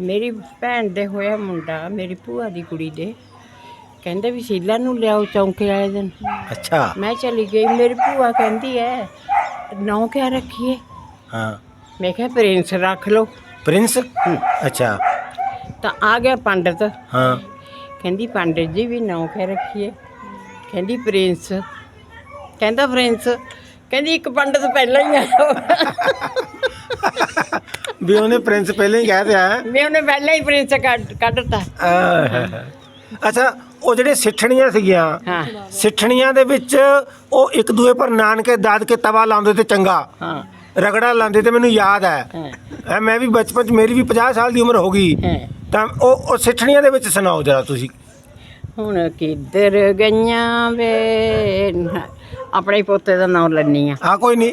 ਮੇਰੀ ਭੈਣ ਦੇ ਹੋਇਆ ਮੁੰਡਾ ਮੇਰੀ ਭੂਆ ਦੀ ਕੁੜੀ ਦੇ। ਕਹਿੰਦੇ ਵੀ ਸ਼ੀਲਾ ਨੂੰ ਲਿਆਓ ਚੌਂਕੇ ਵਾਲੇ ਦਿਨ। ਅੱਛਾ। ਮੈਂ ਚਲੀ ਗਈ ਮੇਰੀ ਭੂਆ ਕਹਿੰਦੀ ਐ ਨੌ ਕਿਆ ਰੱਖੀਏ? ਹਾਂ। ਮੈਂ ਕਿਹਾ ਪ੍ਰਿੰਸ ਰੱਖ ਲਓ। ਪ੍ਰਿੰਸ? ਅੱਛਾ। ਤਾਂ ਆ ਗਿਆ ਪੰਡਤ। ਹਾਂ। ਕਹਿੰਦੀ ਪੰਡਿਤ ਜੀ ਵੀ ਨੌ ਕਿਆ ਰੱਖੀਏ? ਕਹਿੰਦੀ ਪ੍ਰਿੰਸ। ਕਹਿੰਦਾ ਪ੍ਰਿੰਸ ਕਹਿੰਦੀ ਇੱਕ ਪੰਡਤ ਪਹਿਲਾਂ ਹੀ ਆਇਆ ਵੀ ਉਹਨੇ ਪ੍ਰਿੰਸ ਪਹਿਲਾਂ ਹੀ ਕਹਿ ਦਿਆ ਵੀ ਉਹਨੇ ਪਹਿਲਾਂ ਹੀ ਪ੍ਰਿੰਸ ਕੱਢ ਕੱਢਤਾ ਅੱਛਾ ਉਹ ਜਿਹੜੇ ਸਿੱਠਣੀਆਂ ਸੀਗੀਆਂ ਹਾਂ। ਸਿੱਠਣੀਆਂ ਦੇ ਵਿੱਚ ਉਹ ਇੱਕ ਦੂਏ ਪਰ ਨਾਨਕੇ ਦਾਦਕੇ ਤਵਾ ਲਾਉਂਦੇ ਤੇ ਚੰਗਾ ਹਾਂ। ਰਗੜਾ ਲਾਉਂਦੇ ਤੇ ਮੈਨੂੰ ਯਾਦ ਹੈ। ਹਾਂ। ਮੈਂ ਵੀ ਬਚਪਨ ਚ ਮੇਰੀ ਵੀ 50 ਸਾਲ ਦੀ ਉਮਰ ਹੋ ਗਈ। ਹਾਂ। ਤਾਂ ਉਹ ਉਹ ਸਿੱਠਣੀਆਂ ਦੇ ਵਿੱਚ ਸੁਣਾਓ ਜਰਾ ਤੁਸੀਂ। ਹੁਣ ਕਿੱਧਰ ਗਈਆਂ ਵੇ? ਆਪਣੇ ਹੀ ਪੋਤੇ ਦਾ ਨਾਮ ਲੈਣੀ ਆ। ਆ ਕੋਈ ਨਹੀਂ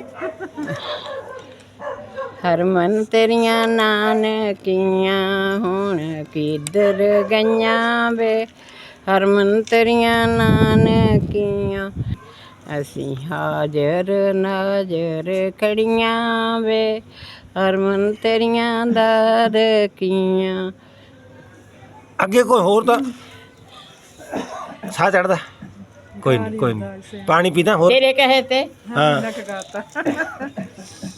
ਹਰਮਨ ਤੇਰੀਆਂ ਨਾਨਕੀਆਂ ਹੁਣ ਕਿੱਧਰ ਗਈਆਂ ਵੇ? ਹਰਮਨ ਤੇਰੀਆਂ ਨਾਨਕੀਆਂ, ਅਸੀਂ ਹਾਜ਼ਰ ਨਾਜ਼ਰ ਖੜੀਆਂ ਵੇ। ਹਰਮਨ ਤੇਰੀਆਂ ਦਰ ਅੱਗੇ ਕੋਈ ਹੋਰ ਤਾਂ? ਸਾਹ ਚੜਦਾ ਕੋਈ ਨਹੀਂ ਕੋਈ ਨਹੀਂ ਪਾਣੀ ਪੀਦਾ ਹੋਰ? ਤੇਰੇ ਕਹੇ ਤੇ। ਹਾਂ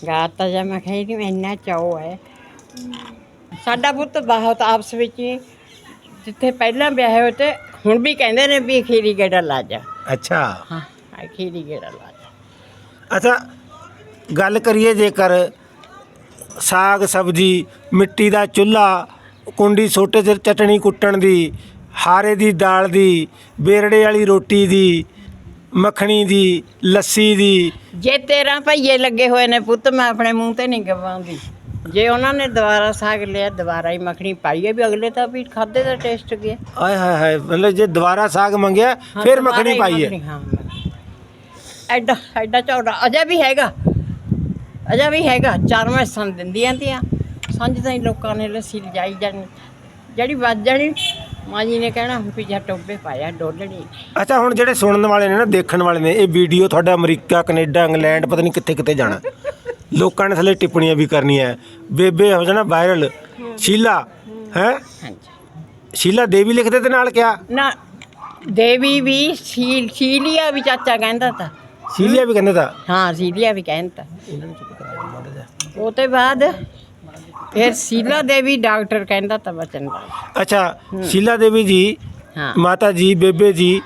ਗਾਤਾ। ਜਾਂ ਮੈਂ ਕਹੀ ਕਿ ਇੰਨਾ ਚਾਉ ਹੈ। ਸਾਡਾ ਪੁੱਤ ਬਹੁਤ ਆਪਸ ਵਿੱਚ ਹੀ ਜਿੱਥੇ ਪਹਿਲਾਂ ਵਿਆਹੇ ਹੋਏ ਤੇ ਹੁਣ ਵੀ ਕਹਿੰਦੇ ਨੇ ਵੀ ਖੀਰੀ ਗੇੜਾ ਲਾ ਜਾ। ਅੱਛਾ। ਹਾਂ ਖੀਰੀ ਗੇੜਾ ਲਾ ਜਾ। ਅੱਛਾ ਗੱਲ ਕਰੀਏ ਜੇਕਰ ਸਾਗ ਸਬਜੀ ਮਿੱਟੀ ਦਾ ਚੁੱਲ੍ਹਾ ਕੁੰਡੀ ਸੋਟੇ 'ਚ ਚਟਣੀ ਕੁੱਟਣ ਦੀ ਹਾਰੇ ਦੀ ਦਾਲ ਦੀ ਬੇਰੜੇ ਵਾਲੀ ਰੋਟੀ ਦੀ ਮੱਖਣੀ ਦੀ ਲੱਸੀ ਦੀ। ਜੇ ਤੇਰਾ ਭਈਏ ਲੱਗੇ ਹੋਏ ਨੇ ਪੁੱਤ ਮੈਂ ਆਪਣੇ ਮੂੰਹ ਤੇ ਨਹੀਂ ਗਵਾਉਂਦੀ। ਜੇ ਉਹਨਾਂ ਨੇ ਦੁਬਾਰਾ ਸਾਗ ਲਿਆ ਦੁਬਾਰਾ ਹੀ ਮੱਖਣੀ ਪਾਈ ਹੈ ਵੀ ਅਗਲੇ ਤਾਂ ਵੀ ਖਾਦੇ ਦਾ ਟੇਸਟ ਗਿਆ ਆਏ ਹਾਏ ਹਾਏ ਮਤਲਬ ਜੇ ਦੁਬਾਰਾ ਸਾਗ ਮੰਗਿਆ ਹਾਂ, ਫਿਰ ਦੁਬਾਰਾ ਮੱਖਣੀ ਹੀ। ਪਾਈ ਹੈ ਮੱਖਣੀ, ਐਡਾ ਐਡਾ ਚੌੜਾ ਅਜੇ ਵੀ ਹੈਗਾ। ਅਜੇ ਵੀ ਹੈਗਾ ਚਾਰ ਮੈਸਾਂ ਦਿੰਦੀਆਂ ਤੀਆਂ। ਸੰਜ ਤਾਈਂ ਲੋਕਾਂ ਨੇ ਲੱਸੀ ਲਿਜਾਈ ਜਾਣੀ। ਜਿਹੜੀ ਵੱਜ ਜਾਣੀ ਮਾਂ ਜੀ ਨੇ ਕਹਿਣਾ ਵੀ ਜਾ ਟੋਬੇ ਪਾਇਆ ਡੋਲਣੀ ਅੱਛਾ ਹੁਣ ਜਿਹੜੇ ਸੁਣਨ ਵਾਲੇ ਨੇ ਨਾ ਦੇਖਣ ਵਾਲੇ ਨੇ ਇਹ ਵੀਡੀਓ ਤੁਹਾਡਾ ਅਮਰੀਕਾ ਕੈਨੇਡਾ ਇੰਗਲੈਂਡ ਪਤਾ ਨਹੀਂ ਕਿੱਥੇ ਕਿੱਥੇ ਜਾਣਾ। ਲੋਕਾਂ ਨੇ ਥੱਲੇ ਟਿੱਪਣੀਆਂ ਵੀ ਕਰਨੀਆਂ ਬੇਬੇ ਹੋ ਜਾਣਾ ਵਾਇਰਲ ਸ਼ੀਲਾ ਹੈ? ਹਾਂਜੀ। ਸ਼ੀਲਾ ਦੇਵੀ ਲਿਖਦੇ ਤੇ ਨਾਲ ਕਿਆ? ਨਾ ਦੇਵੀ ਵੀ ਸੀਲ ਸੀਲੀਆ ਵੀ ਚਾਚਾ ਕਹਿੰਦਾ ਤਾ। ਸ਼ੀਲੀਆ ਵੀ ਕਹਿੰਦੇ ਤਾਂ? ਹਾਂ ਸੀਲੀਆ ਵੀ ਕਹਿੰਦਾ। ਉਹ ਤੇ ਬਾਅਦ ਫਿਰ ਸੀਲਾ ਦੇਵੀ ਡਾਕਟਰ ਕਹਿੰਦਾ ਤਾ ਬਚਨ ਦਾ। ਅੱਛਾ ਸ਼ੀਲਾ ਦੇਵੀ ਜੀ ਹਾਂ। ਮਾਤਾ ਜੀ ਬੇਬੇ ਜੀ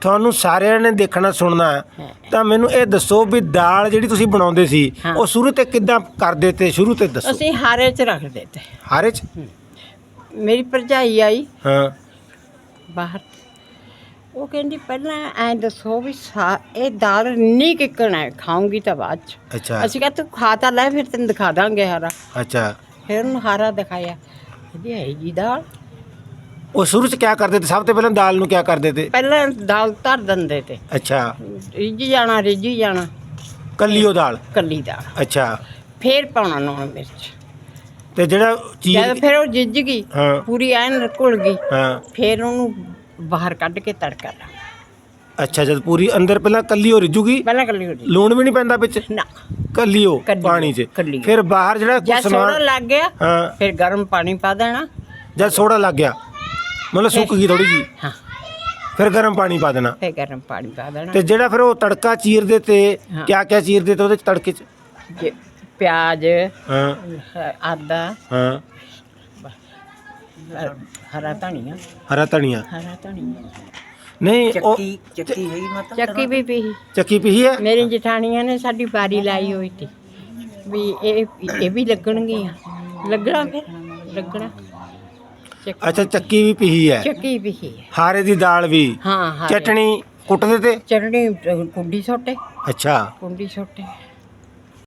ਤੁਹਾਨੂੰ ਸਾਰਿਆਂ ਨੇ ਦੇਖਣਾ ਸੁਣਨਾ ਹੈ। ਤਾਂ ਮੈਨੂੰ ਇਹ ਦੱਸੋ ਵੀ ਦਾਲ ਜਿਹੜੀ ਤੁਸੀਂ ਬਣਾਉਂਦੇ ਸੀ ਹਾਂ। ਉਹ ਸ਼ੁਰੂ ਤੇ ਕਿੱਦਾਂ ਕਰਦੇ ਤੇ ਸ਼ੁਰੂ ਤੇ ਦੱਸੋ। ਅਸੀਂ ਹਾਰੇ 'ਚ ਰੱਖਦੇ ਤੇ ਹਾਰੇ ਚ? ਮੇਰੀ ਭਰਜਾਈ ਆਈ। ਹਾਂ। ਬਾਹਰ। ਉਹ ਕਹਿੰਦੀ ਪਹਿਲਾਂ ਐ ਦੱਸੋ ਵੀ ਸਾ ਇਹ ਦਾਲ ਨਹੀਂ ਕਿੱਕਣ ਖਾਉਂਗੀ ਤਾਂ ਬਾਅਦ ਚ। ਅੱਛਾ। ਅਸੀਂ ਕਿਹਾ ਤੂੰ ਖਾ ਤਾਂ ਲੈ ਫਿਰ ਤੈਨੂੰ ਦਿਖਾ ਦਾਂਗੇ ਹਾਰਾ। ਅੱਛਾ। ਫਿਰ ਉਹਨੂੰ ਹਾਰਾ ਦਿਖਾਇਆ। ਕਹਿੰਦੀ ਹੈ ਜੀ ਦਾਲ। ਉਹ ਸ਼ੁਰੂ ਚ ਕਿਆ ਕਰਦੇ ਤੇ? ਸਭ ਤੋਂ ਪਹਿਲਾਂ ਦਾਲ ਨੂੰ ਕਿਆ ਕਰਦੇ ਤੇ? ਪਹਿਲਾਂ ਦਾਲ ਧਰ ਦਿੰਦੇ ਤੇ। ਅੱਛਾ। ਰਿੱਝ ਜਾਣਾ ਰਿੱਝ ਜਾਣਾ। ਕੱਲੀ ਉਹ ਦਾਲ? ਕੱਲੀ ਦਾਲ। ਅੱਛਾ। ਫਿਰ ਪਾਉਣਾ ਨੂਣ ਮਿਰਚ। ਤੇ ਜਿਹੜਾ ਜਦ ਚੀਜ਼ ਫਿਰ ਉਹ ਜਿੱਜ ਗਈ ਹਾਂ। ਪੂਰੀ ਐਨ ਘੁਲ ਗਈ ਹਾਂ। ਫਿਰ ਉਹਨੂੰ ਬਾਹਰ ਕੱਢ ਕੇ ਤੜਕਾ ਲਾ। ਅੱਛਾ ਜਦ ਪੂਰੀ ਅੰਦਰ ਪਹਿਲਾਂ ਕੱਲੀ ਉਹ ਰਿਜੂਗੀ ਪਹਿਲਾਂ ਕੱਲੀ ਹੋ ਲੂਣ ਵੀ ਨਹੀਂ ਪੈਂਦਾ ਵਿੱਚ? ਨਾ। ਕੱਲੀ ਕੱਲੀ ਪਾਣੀ 'ਚ। ਕੱਲੀ। ਫਿਰ ਬਾਹਰ ਜਿਹੜਾ ਜਦ ਕੁਛ ਸੋੜਾ ਸਮਾਨ ਲੱਗ ਗਿਆ ਹਾਂ। ਫਿਰ ਗਰਮ ਪਾਣੀ ਪਾ ਦੇਣਾ। ਜਦ ਸੋੜਾ ਲੱਗ ਗਿਆ। ਮਤਲਬ ਸੁੱਕ ਗਈ ਥੋੜੀ ਜੀ ਹਾਂ। ਫਿਰ ਗਰਮ ਪਾਣੀ ਪਾ ਦੇਣਾ। ਫਿਰ ਗਰਮ ਪਾਣੀ ਪਾ ਦੇਣਾ। ਤੇ ਜਿਹੜਾ ਫਿਰ ਉਹ ਤੜਕਾ ਚੀਰਦੇ ਤੇ ਹਾਂ। ਕਿਆ ਕਿਆ ਚੀਰਦੇ ਤੇ ਉਹਦੇ ਚ ਤੜਕੇ ਚ? ਜੇ ਪਿਆਜ਼ ਹਾਂ। ਹ- ਆਦਾ ਹਾਂ ਹ- ਹਰਾ ਧਨੀਆ। ਹਰਾ ਧਨੀਆ। ਹਰਾ ਧਨੀਆ। ਨਹੀਂ ਉਹ ਚੱਕੀ ਵੀ ਪੀ ਚੱਕੀ ਪੀਹੀ ਹੈ? ਮੇਰੀ ਜਠਾਣੀਆਂ ਨੇ ਸਾਡੀ ਬਾਰੀ ਲਾਈ ਹੋਈ ਸੀ। ਵੀ ਇਹ ਇਹ ਵੀ ਲੱਗਣਗੀਆਂ। ਲੱਗਣਾ ਫਿਰ? ਲੱਗਣਾ। ਚੱਕ- ਅੱਛਾ ਚੱਕੀ ਵੀ ਪੀਹੀ ਹੈ। ਚੱਕੀ ਵੀ ਹੈ। ਹਾਰੇ ਦੀ ਦਾਲ ਵੀ। ਹਾਂ ਹਾਂ ਚਟਣੀ ਕੁੱਟਦੇ ਤੇ? ਚਟਣੀ ਕੁੰਡੀ ਛੋਟੇ ਅੱਛਾ। ਕੁੰਡੀ ਛੋਟੇ